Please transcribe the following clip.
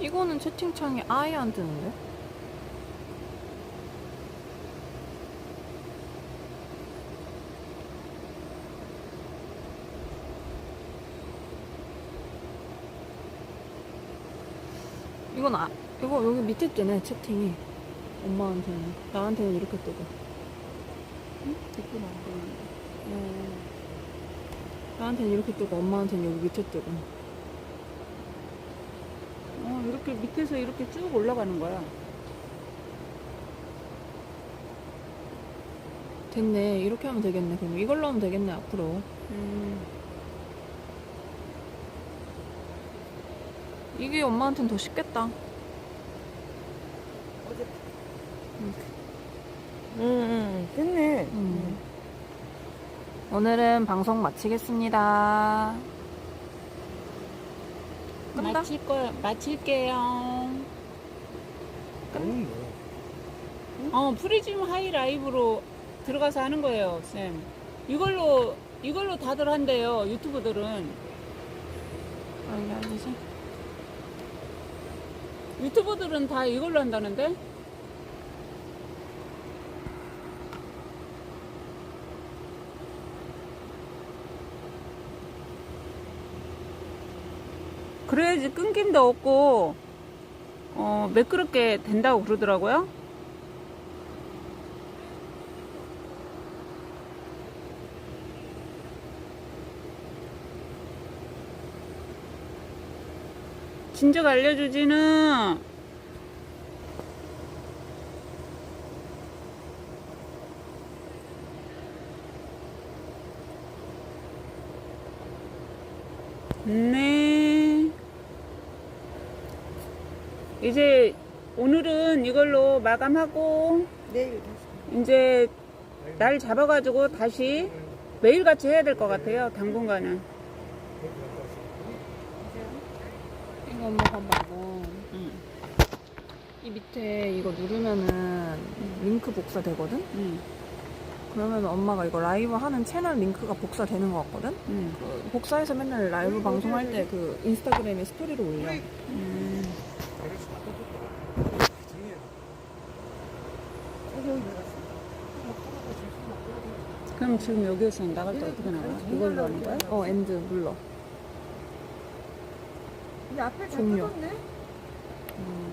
이거는 채팅창이 아예 안 뜨는데? 이건 아, 이거 여기 밑에 뜨네, 채팅이. 엄마한테는. 나한테는 이렇게 뜨고. 댓글 안 보이는데. 어. 나한테는 이렇게 뜨고, 엄마한테는 여기 밑에 뜨고. 어, 이렇게 밑에서 이렇게 쭉 올라가는 거야. 됐네. 이렇게 하면 되겠네. 그럼 이걸로 하면 되겠네, 앞으로. 음. 이게 엄마한테는 더 쉽겠다. 응, 응, 됐네. 음. 오늘은 방송 마치겠습니다. 끈다? 마칠 거, 마칠게요. 너무 어, 프리즘 하이 라이브로 들어가서 하는 거예요, 쌤. 이걸로, 이걸로 다들 한대요, 유튜버들은. 아, 이게 아니지? 유튜버들은 다 이걸로 한다는데? 그래야지 끊김도 없고, 어, 매끄럽게 된다고 그러더라고요. 진작 알려주지는 네. 이제 오늘은 이걸로 마감하고 내일. 이제 날 잡아가지고 다시 매일같이 해야 될 것 같아요. 당분간은. 이거 엄마 봐봐. 응. 이 밑에 이거 누르면은 링크 복사 되거든? 응. 그러면 엄마가 이거 라이브 하는 채널 링크가 복사되는 것 같거든? 응. 그 복사해서 맨날 라이브 방송할 때 그 인스타그램에 스토리를 올려. 음. 그럼 지금 여기에서 나갈 때 어떻게 나가? 이걸로 하는 거야? 어, 엔드 눌러. 근데 앞에 다 종료. 뜯었네? 음.